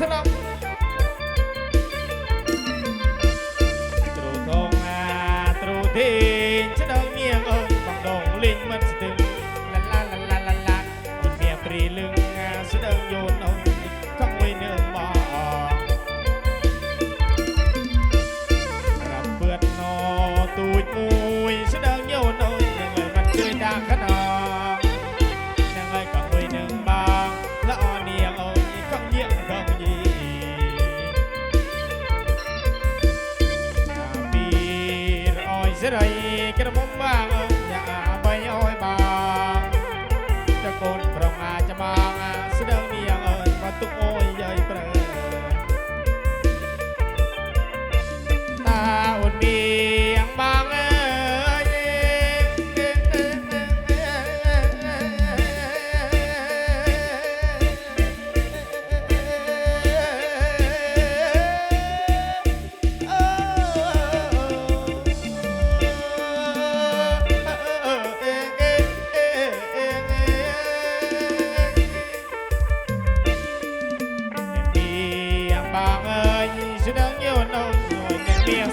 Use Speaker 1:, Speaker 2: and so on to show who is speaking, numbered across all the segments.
Speaker 1: สลับตรูทองมาตรูทีจะดองเงียงเอิงบังดงลิงมันสต សិរីក្រមុំបងយ៉ាអ្វីអើយបងតកូនប្រងអាចបងស្ដឹងនាងអើយបើទុកអូ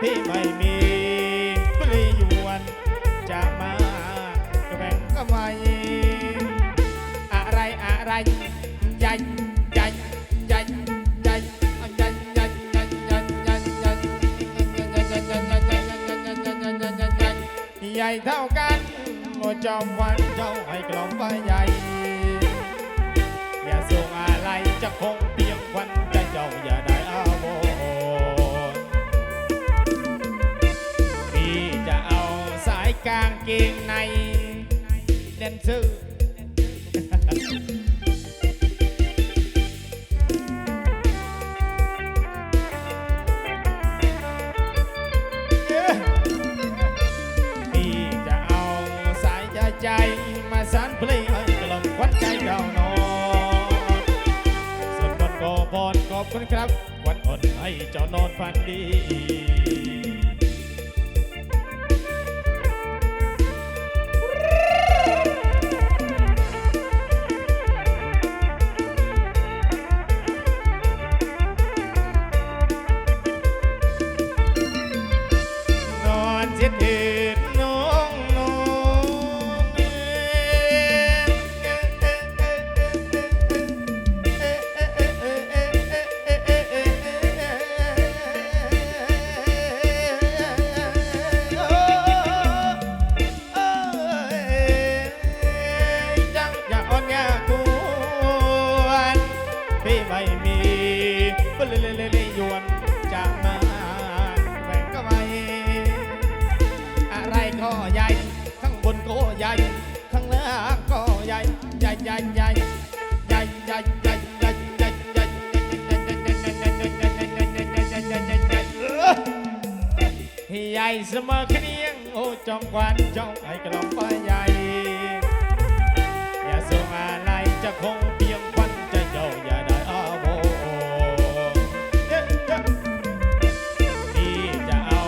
Speaker 1: พี่ไม่มีปรียวนจะมาแบ่งก็ไม่อะไรอะไรใหญ่ใหญ่ใหญ่ใหญ่ใหญ่ใหญ่ใหญ่ใหญ่ใหญ่ใหญ่ใหญ่เท่ากันโอ้จอมวันเจ้าให้กล่อมไฟใหญ่อย่าส่งอะไรจะคงเพียงวันใจเจ้าอย่า กางเกงในแดนเซอร์พี่จะเอาสายใจใจมาสานเพลงให้กล่อมควันใจเจ้านอนส่วนบนก็พรขอบคุณครับวันอ่อนให้เจ้านอนฝันดี ใหญ่เสมอเคียงโอ้จอมควันจ้อมไอ้กลองไฟใหญ่อย่าส่งอะไรจะคงเพียงควันใจเจ้าอย่าได้อาโวที่จะเอา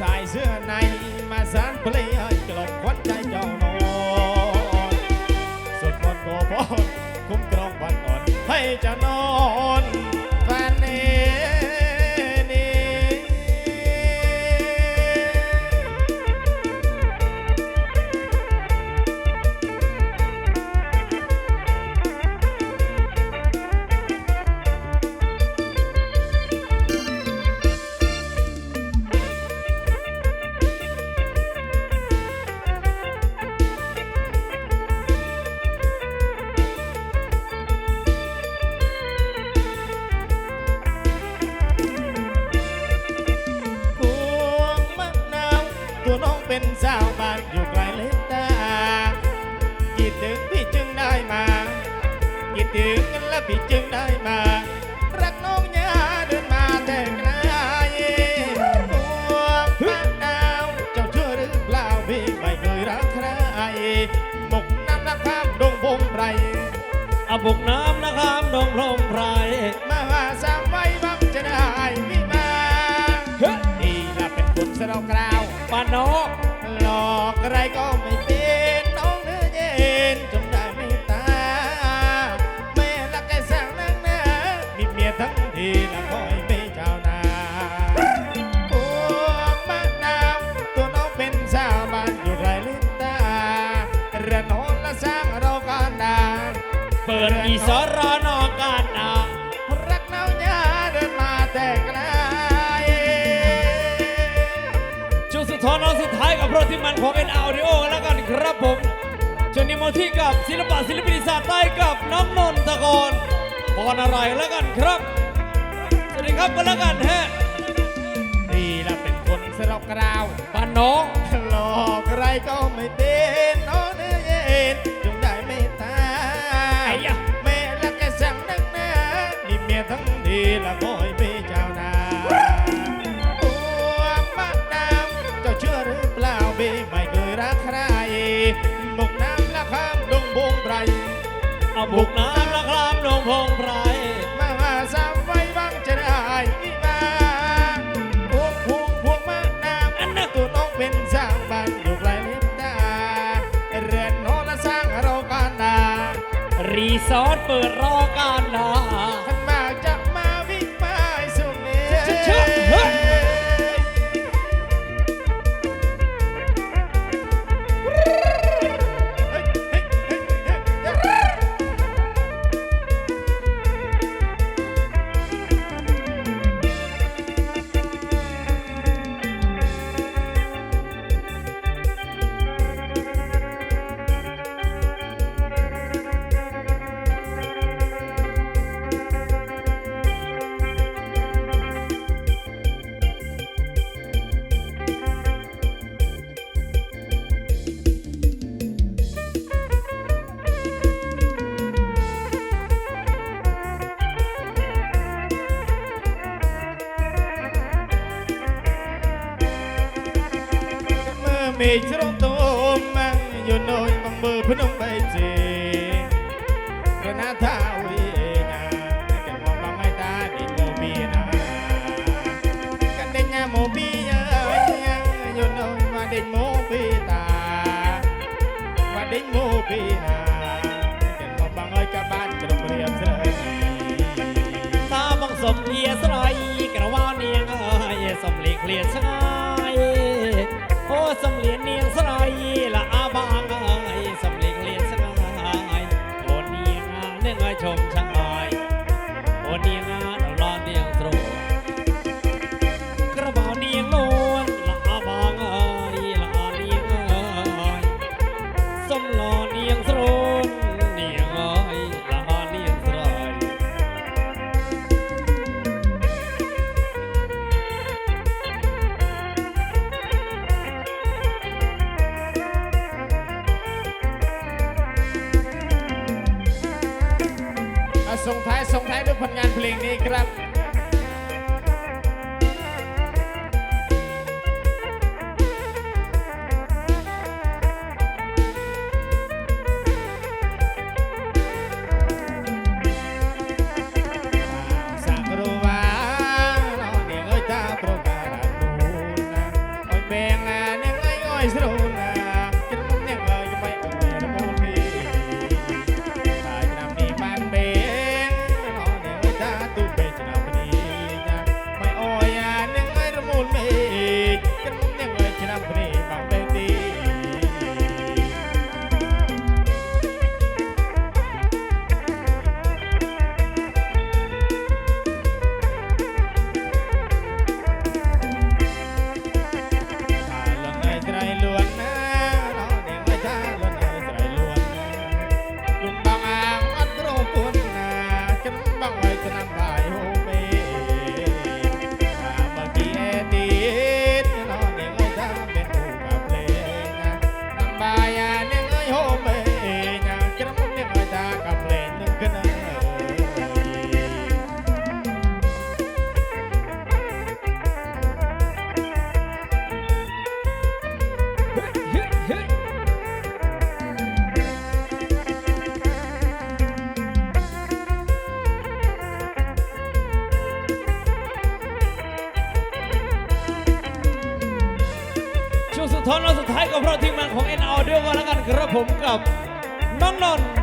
Speaker 1: สายเสื้อในมาสานเพลงให้กล่อมขวัญใจเจ้านอนสวดมนต์ก็พอคุ้มครองวันอ่อนให้จะนอน เป็นสาวบ้านอยู่ไกลเล็กตาคิดถึงพี่จึงได้มาคิดถึงกันและพี่จึงได้มา รักน้องยาเดินมาแต่ไกลตัวมะนาวเจ้าเชื่อหรือเปล่าพี่ไม่เคยรักใครหมกน้ำนักข้ามดงพงไพร
Speaker 2: อาบุกน้ำนะครับ ดงพรหมไพร
Speaker 1: มาว่าสามไว้บังจะได้พี่มา
Speaker 2: เฮ้ย
Speaker 1: ดีละเป็นคนสะเดอกกราว
Speaker 2: ปานนก
Speaker 1: หล อะไรก็ไม่เป็นน้องเนื้อเย็นจงได้ไม่ตาแม่ละแกสั่งนังนะมีเมียทั้งทีละคอยไม่เจ้านาพวงมะนาวตัวน้องเป็นสาวบ้านอยู่ไรลินตาเรือนนอนละสร้างเรากันดา
Speaker 2: เปิดอีสรน น้
Speaker 1: อง
Speaker 2: สุดท้ายกับโปรที่มันของเอ็นอาริโอกันแล้วกันครับผมช่วงนี้มาที่กับศิลปะศิลปินอีสานใต้กับน้องนนทกรพรอะไรแล้วกันครับ สวัสดีครับกันแล้วกันฮะ
Speaker 1: ดีละเป็นคนสรอกกราว
Speaker 2: ปานนก
Speaker 1: หลอกอะไรก็ไม่เป็นน้องเนื้อเย็นจงได้ไม่ตา
Speaker 2: ไอ้
Speaker 1: ย
Speaker 2: ยะ
Speaker 1: แม่ละแกสั่งนักหนามีเมียทั้งทีละคอยไม่เจ้านาพ รีสอร์
Speaker 2: ทเปิดรอการนา
Speaker 1: เมื่
Speaker 2: อ
Speaker 1: มีชรมโตมันอยู่น้อยบังเบอร์พนมใบเจกระนาท้าวีนากันมองบังไม่ตาดิโมบีนากันเส่
Speaker 2: ง
Speaker 1: ท้ายส่งท้ายด้วยผลงานเพลงนี้ครับสรู้ว่าเราเนี่ยเอ้ยตาโป ช่วงสุดท้ายเรา
Speaker 2: สุดท้ายก็เพราะทีมงานของเอ็นเออด้วยกันแล้วกันครับผมกับน้องนนท์